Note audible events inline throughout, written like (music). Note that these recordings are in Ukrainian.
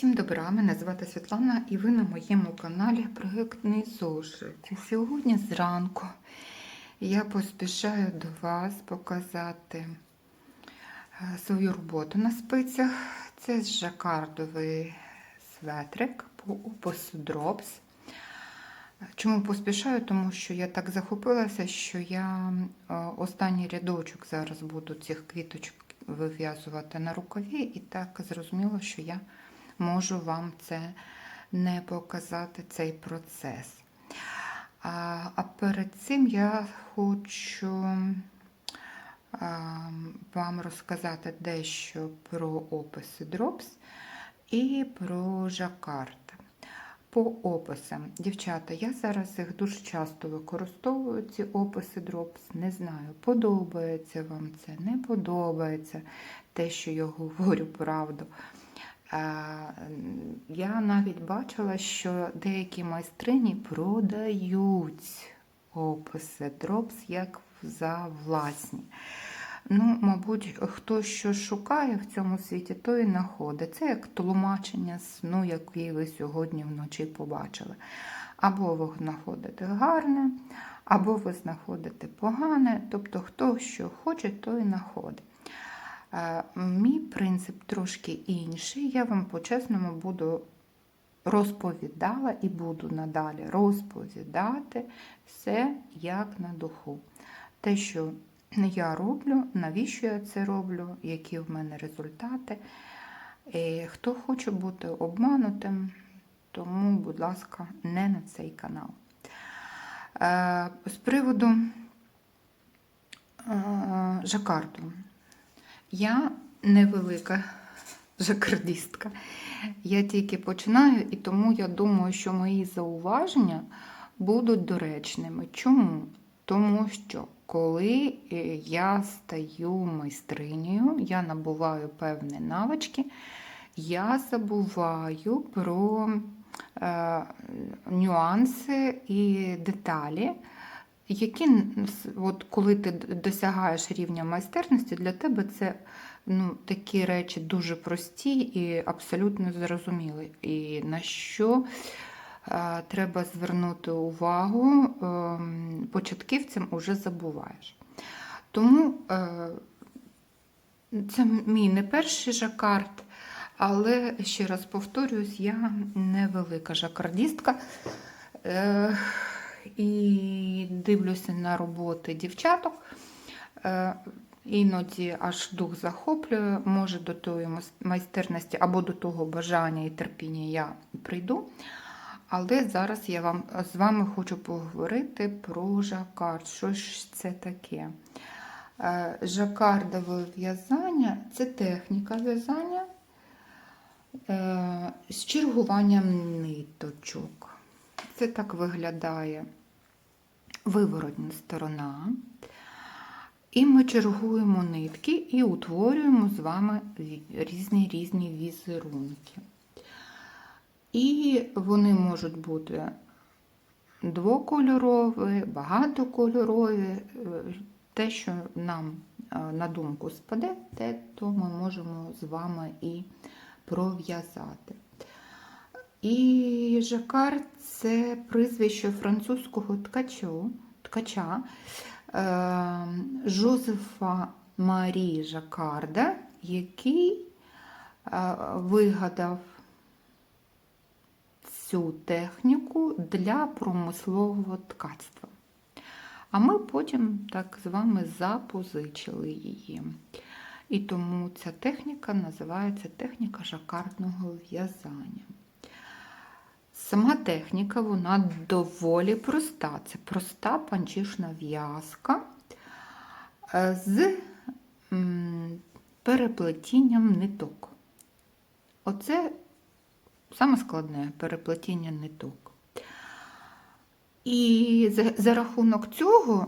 Всім добра, мене звати Світлана і ви на моєму каналі Проєктний зошит. Сьогодні зранку я поспішаю до вас показати е, свою роботу на спицях. Це жакардовий светрик по опису Drops. Чому поспішаю? Тому що я так захопилася, що я е, останній рядочок зараз буду цих квіточок вив'язувати на рукаві, і так зрозуміло, що я можу вам це не показати, цей процес. А, а перед цим я хочу а, вам розказати дещо про описи Drops і про жакард. По описам, дівчата, я зараз їх дуже часто використовую, ці описи Drops. Не знаю, подобається вам це, не подобається те, що я говорю правду. Я навіть бачила, що деякі майстрині продають описи Drops як за власні. Ну, мабуть, хто що шукає в цьому світі, то і знаходить. Це як тлумачення сну, який ви сьогодні вночі побачили. Або ви знаходите гарне, або ви знаходите погане. Тобто, хто що хоче, то і знаходить. Мій принцип трошки інший. Я вам по-чесному буду розповідала і буду надалі розповідати все як на духу. Те, що я роблю, навіщо я це роблю, які в мене результати. Хто хоче бути обманутим, тому, будь ласка, не на цей канал. З приводу жакарду. Я невелика жакардістка. Я тільки починаю, і тому я думаю, що мої зауваження будуть доречними. Чому? Тому що коли е, я стаю майстринею, я набуваю певні навички, я забуваю про е, нюанси і деталі, які, от коли ти досягаєш рівня майстерності, для тебе це ну, такі речі дуже прості і абсолютно зрозумілі. І на що е, треба звернути увагу, е, початківцям уже забуваєш. Тому е, це мій не перший жакард, але ще раз повторюсь, я невелика жакардістка. Е, і дивлюся на роботи дівчаток. Е, іноді аж дух захоплює, може до тої майстерності або до того бажання і терпіння я прийду. Але зараз я вам, з вами хочу поговорити про жакард. Що ж це таке? Е, жакардове в'язання це техніка в'язання е, з чергуванням ниточок. Це так виглядає виворотня сторона. І ми чергуємо нитки і утворюємо з вами різні різні візерунки. І вони можуть бути двокольорові, багатокольорові. Те, що нам на думку спаде, те, то ми можемо з вами і пров'язати. І жакар це прізвище французького ткачу, ткача е, Жозефа Марі Жакарда, який е, вигадав цю техніку для промислового ткацтва. А ми потім так з вами запозичили її. І тому ця техніка називається техніка жакардного в'язання. Сама техніка, вона доволі проста. Це проста панчишна в'язка е, з переплетінням ниток. Оце саме складне переплетіння ниток. І за, за рахунок цього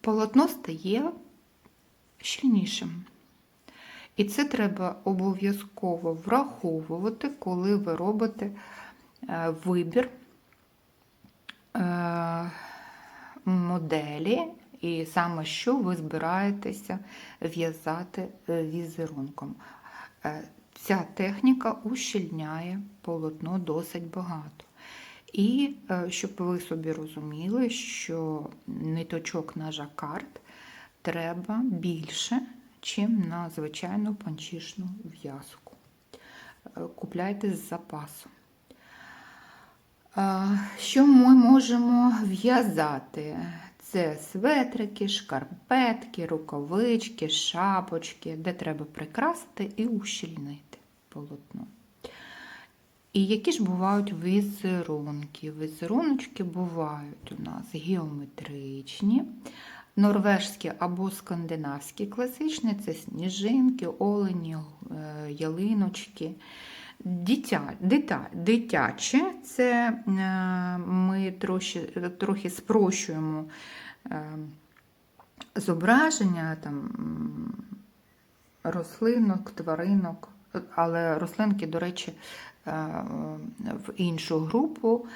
полотно стає щільнішим. І це треба обов'язково враховувати, коли ви робите е, вибір е, моделі, і саме що ви збираєтеся в'язати е, візерунком. Ця техніка ущільняє полотно досить багато. І щоб ви собі розуміли, що ниточок на жакард треба більше, чим на звичайну панчішну в'язку. Е, Купляйте з запасу. Що ми можемо в'язати? Це светрики, шкарпетки, рукавички, шапочки, де треба прикрасити і ущільнити полотно. І які ж бувають візерунки? Візеруночки бувають у нас геометричні, норвежські або скандинавські класичні це сніжинки, олені, е, ялиночки. Дитя, дита, дитяче це е, ми трохи, трохи спрощуємо е, зображення там, рослинок, тваринок, але рослинки, до речі, в іншу групу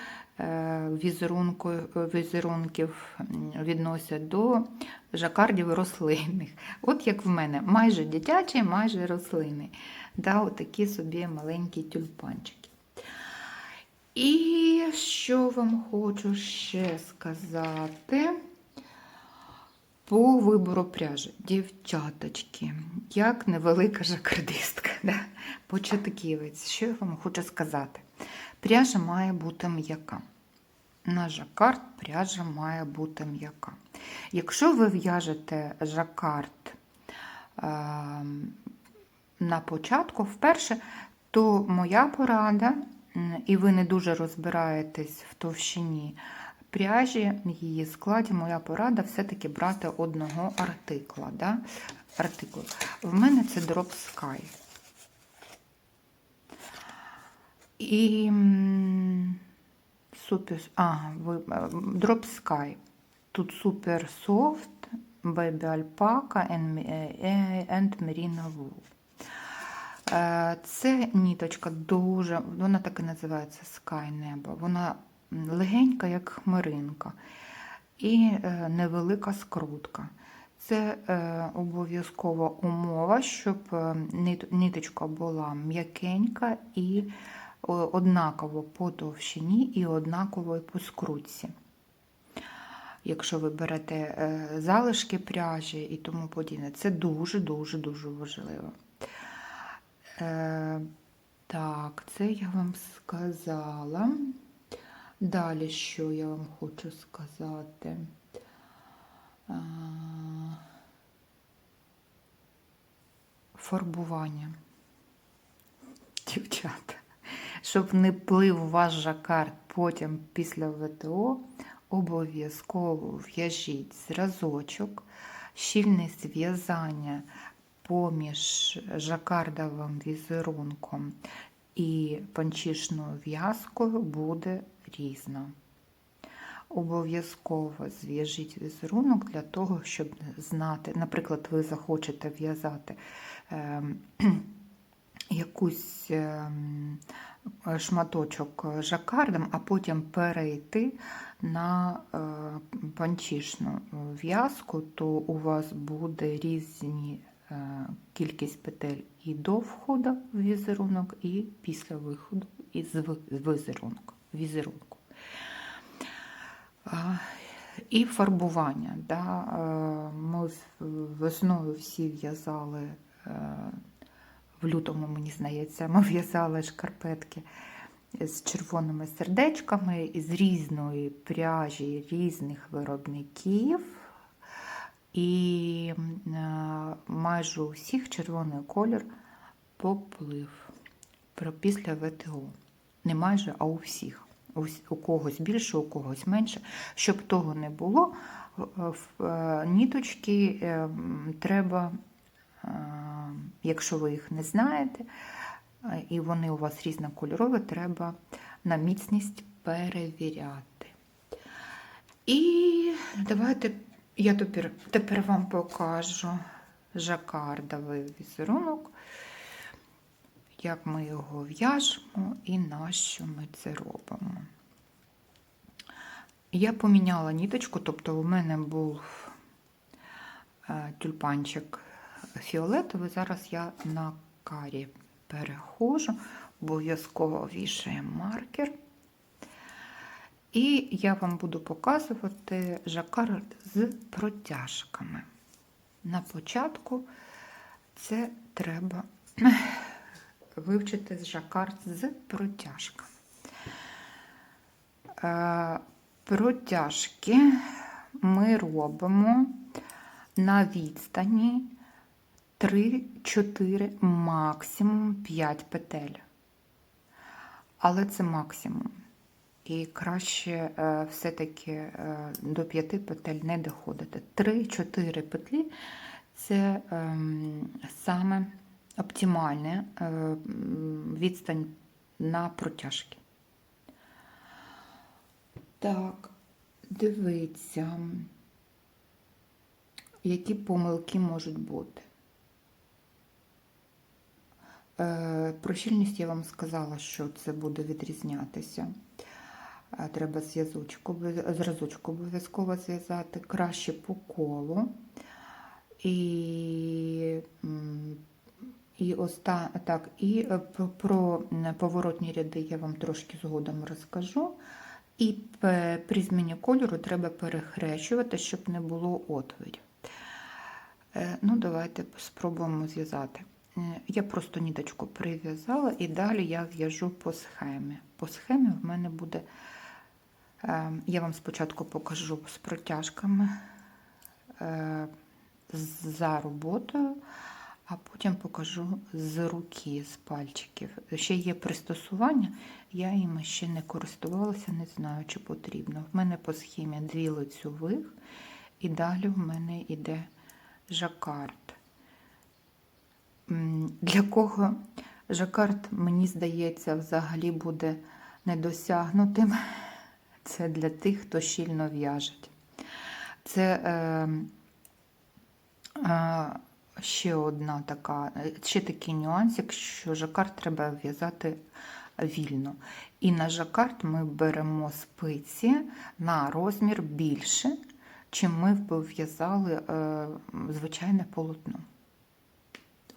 візерунків відносять до жакардів рослинних. От як в мене, майже дитячі, майже рослини. Да, отакі собі маленькі тюльпанчики. І що вам хочу ще сказати по вибору пряжі. Дівчаточки, як невелика жакардистка, да? початківець. Що я вам хочу сказати? Пряжа має бути м'яка. На жакард пряжа має бути м'яка. Якщо ви в'яжете жакард е, на початку, вперше, то моя порада, і ви не дуже розбираєтесь в товщині пряжі, її складі, моя порада все-таки брати одного артикла. Да? Артикул. В мене це Drop Sky. І супер, е, Drop Sky. Тут супер софт, Baby Alpaca and, е, Merino Wool. Е, Це ніточка дуже, вона так і називається Sky Небо. Вона легенька, як хмаринка, і е, невелика скрутка. Це обов'язкова умова, щоб ниточка була м'якенька і однаково по товщині і однаково по скрутці. Якщо ви берете е, залишки пряжі і тому подібне, це дуже-дуже дуже важливо. Е, так, це я вам сказала. Далі, що я вам хочу сказати? Фарбування. Дівчата, щоб не плив ваш жакард потім після ВТО, обов'язково в'яжіть зразочок, щільне зв'язання поміж жакардовим візерунком і панчішною в'язкою буде різна. Обов'язково зв'яжіть візерунок для того, щоб знати, наприклад, ви захочете в'язати ем, (clears throat) якусь ем, шматочок жакардом, а потім перейти на е, панчішну в'язку, то у вас буде різні е, кількість петель і до входу в візерунок, і після виходу із візерунку. І фарбування. Да? е, Ми весною всі в'язали, е, в лютому, мені здається, ми в'язали шкарпетки з червоними сердечками із різної пряжі різних виробників. І е, майже у всіх червоний колір поплив після ВТО. Не майже, а у всіх. У, когось більше, у когось менше. Щоб того не було, в- е, ніточки е, треба, якщо ви їх не знаєте, е, і вони у вас різнокольорові, треба на міцність перевіряти. І давайте я тепер, тепер вам покажу жакардовий візерунок, як ми його в'яжемо і на що ми це робимо. Я поміняла ніточку, тобто у мене був е, тюльпанчик фіолетовий, зараз я на карі перехожу, обов'язково вішаємо маркер. І я вам буду показувати жакард з протяжками. На початку це треба (clears throat) вивчити жакард з протяжками. Е, Протяжки ми робимо на відстані 3-4, максимум 5 петель. Але це максимум. І краще е, все-таки е, до 5 петель не доходити. 3-4 петлі це ем, саме оптимальна е, відстань на протяжки. Так, дивіться, які помилки можуть бути. Е, Про щільність я вам сказала, що це буде відрізнятися. Е, Треба зв'язочок, обов'я- зразочок обов'язково зв'язати краще по колу. І, і, оста... так, і е, про- поворотні ряди я вам трошки згодом розкажу. І при зміні кольору треба перехрещувати, щоб не було отворів. Ну, давайте спробуємо зв'язати. Е, Я просто ніточку прив'язала і далі я в'яжу по схемі. По схемі в мене буде, е, я вам спочатку покажу з протяжками е, за роботою, а потім покажу з руки, з пальчиків. Ще є пристосування, я їм ще не користувалася, не знаю, чи потрібно. В мене по схемі дві лицьових, і далі в мене йде жакард. Для кого жакард, мені здається, взагалі буде недосягнутим. (laughs) Це для тих, хто щільно в'яжеть. Це е, е, ще одна така, ще такий нюансик, що жакард треба в'язати вільно. І на жакард ми беремо спиці на розмір більше, чим ми б в'язали е, звичайне полотно.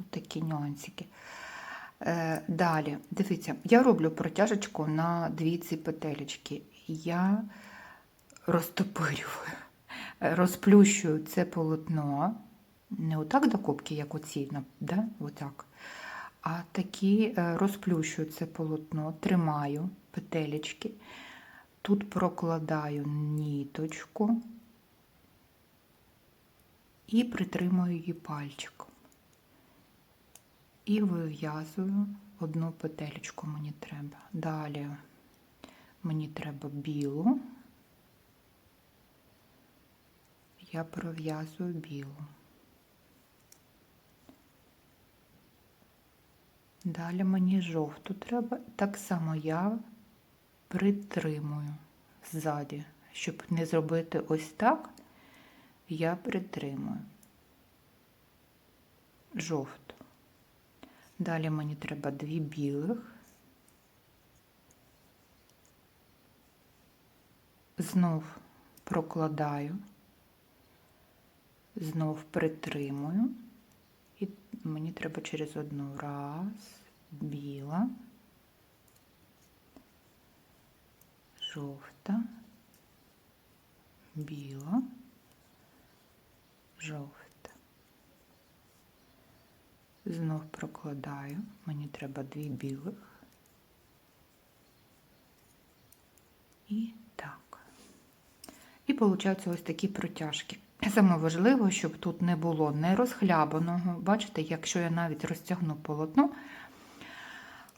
Такі нюансики. Е, Далі, дивіться, я роблю протяжечку на дві ці петелечки. Я розтопирюю, розплющую це полотно. Не отак до копки, як оці, да? отак. А такі е, розплющую це полотно, тримаю петелечки. Тут прокладаю ніточку і притримую її пальчиком. І вив'язую одну петелечку мені треба. Далі мені треба білу. Я пров'язую білу. Далі мені жовту треба. Так само я притримую ззаді. Щоб не зробити ось так, я притримую жовту. Далі мені треба дві білих. Знов прокладаю, знов притримую. І мені треба через одну раз, біла, жовта, біла, жовта. Знов прокладаю, мені треба дві білих. І так. І получаються ось такі протяжки. Саме важливо, щоб тут не було не розхлябаного. Бачите, якщо я навіть розтягну полотно,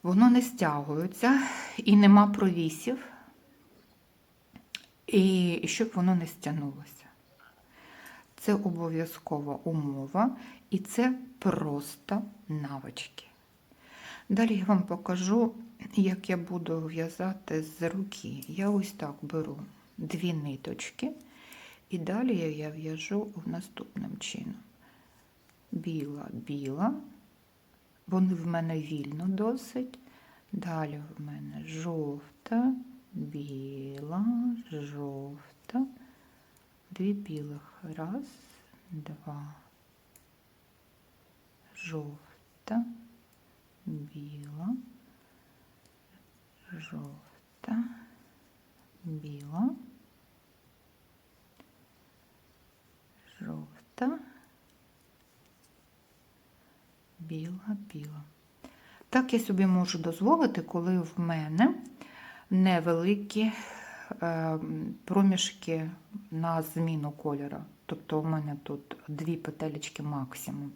воно не стягується і нема провісів, і щоб воно не стягнулося. Це обов'язкова умова, і це просто навички. Далі я вам покажу, як я буду в'язати з руки. Я ось так беру дві ниточки, і далі я в'яжу наступним чином. Біла, біла, вони в мене вільно досить. Далі в мене жовта, біла, жовта, дві білих. Раз, два, жовта, біла, жовта, біла, жовта, біла, біла. Так я собі можу дозволити, коли в мене невеликі проміжки на зміну кольору. Тобто у мене тут дві петелечки максимум.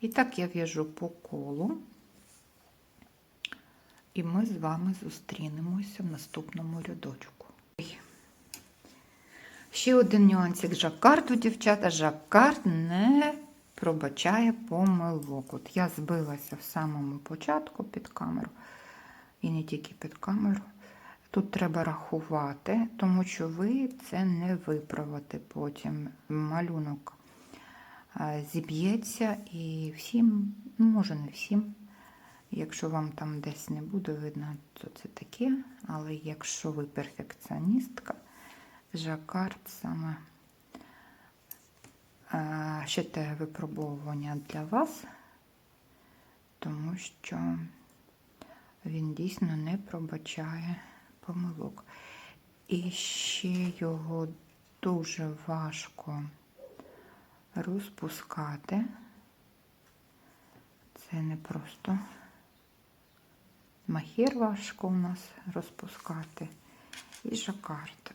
І так я в'яжу по колу. І ми з вами зустрінемося в наступному рядочку. Ще один нюансик жаккарду, дівчата. Жаккард не пробачає помилок. От я збилася в самому початку під камеру, і не тільки під камеру. Тут треба рахувати, тому що ви це не виправите потім. Малюнок е, зіб'ється і всім, ну, може не всім, якщо вам там десь не буде видно, то це таке. Але якщо ви перфекціоністка, жакард саме е, ще те випробовування для вас, тому що він дійсно не пробачає помилок. І ще його дуже важко розпускати. Це не просто махір важко у нас розпускати. І жакард.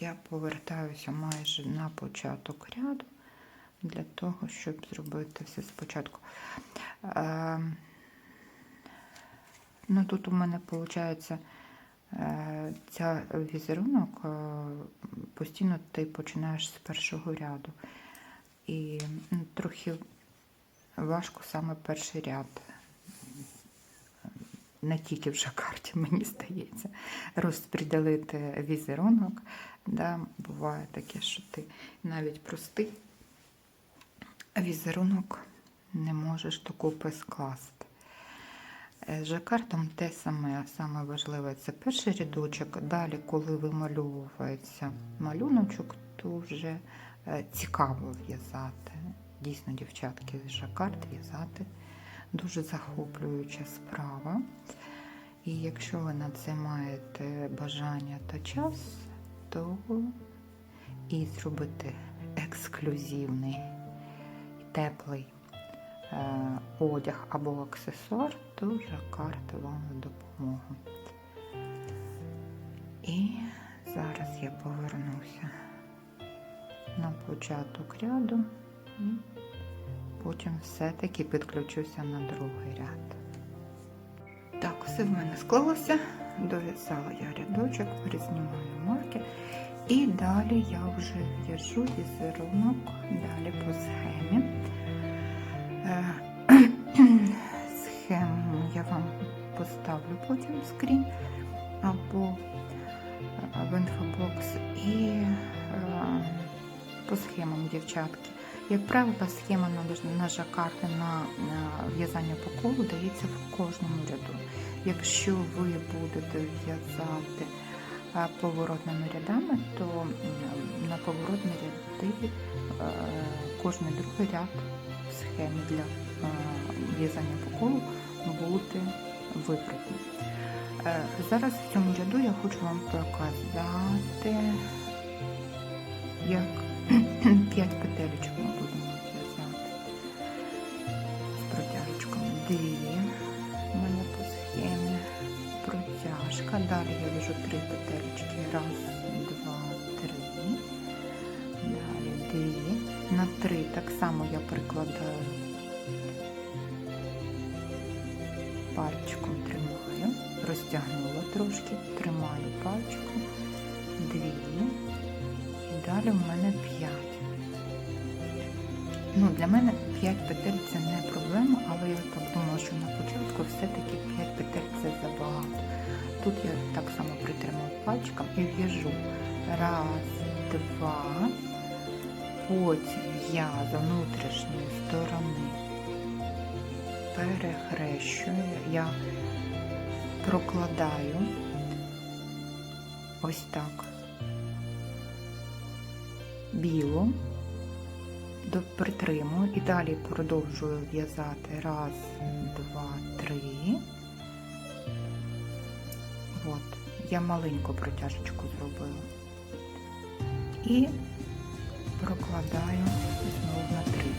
Я повертаюся майже на початок ряду для того, щоб зробити все спочатку. Е, ну, тут у мене виходить ця візерунок е, постійно ти починаєш з першого ряду. І трохи важко саме перший ряд. Не тільки в жакарді, мені здається, розподілити візерунок. Да, Буває таке, що ти навіть простий візерунок не можеш докупи скласти. З жакартом те саме, саме важливе це перший рядочок. Далі, коли вимальовується малюночок, то вже е, цікаво в'язати. Дійсно, дівчатки, з жакард в'язати дуже захоплююча справа. І якщо ви на це маєте бажання та час, то і зробити ексклюзивний, теплий. Е, одяг або аксесуар, то жакард вам в допомогу. І зараз я повернуся на початок ряду і потім все-таки підключуся на другий ряд. Так, все в мене склалося, дов'язала я рядочок, перезнімаю марки. І далі я вже в'яжу візерунок далі по схемі. Е, (clears throat) схему я вам поставлю потім скрін або е, в інфобокс і е, по схемам дівчатки. Як правило, схема на жакарди на в'язання по колу дається в кожному ряду. Якщо ви будете в'язати поворотними рядами, то на поворотні ряди кожний другий ряд схемі для в'язання по колу бути вибрані. Е, зараз в цьому ряду я хочу вам показати, як (clears throat) 5 петелечок ми будемо в'язати з протяжечками. Дві в мене по схемі протяжка. Далі я в'яжу 3 петелечки. Раз, два, три. Далі дві. На три. Так само я прикладаю пальчиком тримаю, розтягнула трошки, тримаю пальчиком, дві, і далі в мене п'ять. Ну, Для мене 5 петель це не проблема, але я так думала, що на початку все-таки 5 петель це забагато. Тут я так само притримую пальчиком і в'яжу. Раз, два, потім я за внутрішньої сторони перехрещую, я прокладаю ось так білу, притримую і далі продовжую в'язати раз, два, три. От, я маленьку протяжечку зробила. І прокладаю знову на три.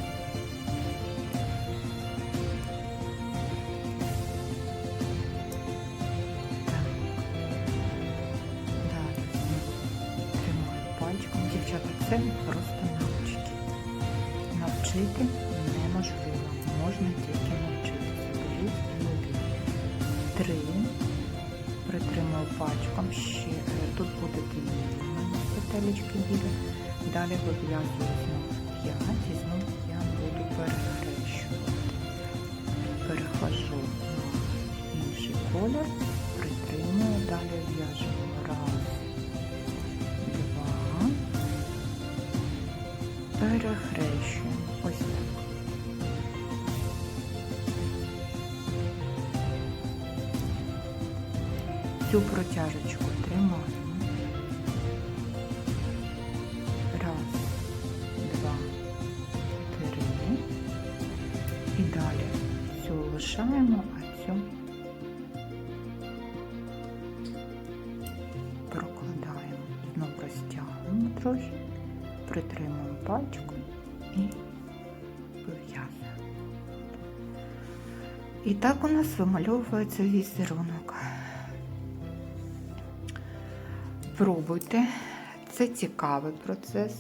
Так. Далі тримаю пальчиком. Дівчата, це просто навички. Навчити неможливо. Можна тільки навчитися. Беріть і. Три. Притримую пальчиком ще. Тут буде дві. Петелечки біля. Далі вив'язую знову 5 і знову я буду перехрещувати. Перехожу на інший колір, притримую, далі в'яжемо раз, два, перехрещуємо. Ось так. Цю протяжечку І так у нас вимальовується візерунок. Пробуйте, це цікавий процес,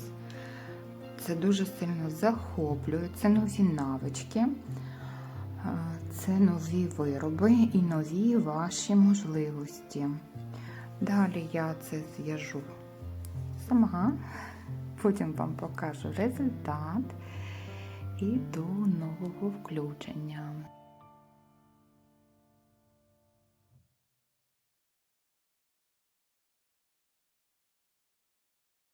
це дуже сильно захоплює, це нові навички, це нові вироби і нові ваші можливості. Далі я це зв'яжу сама, потім вам покажу результат і до нового включення.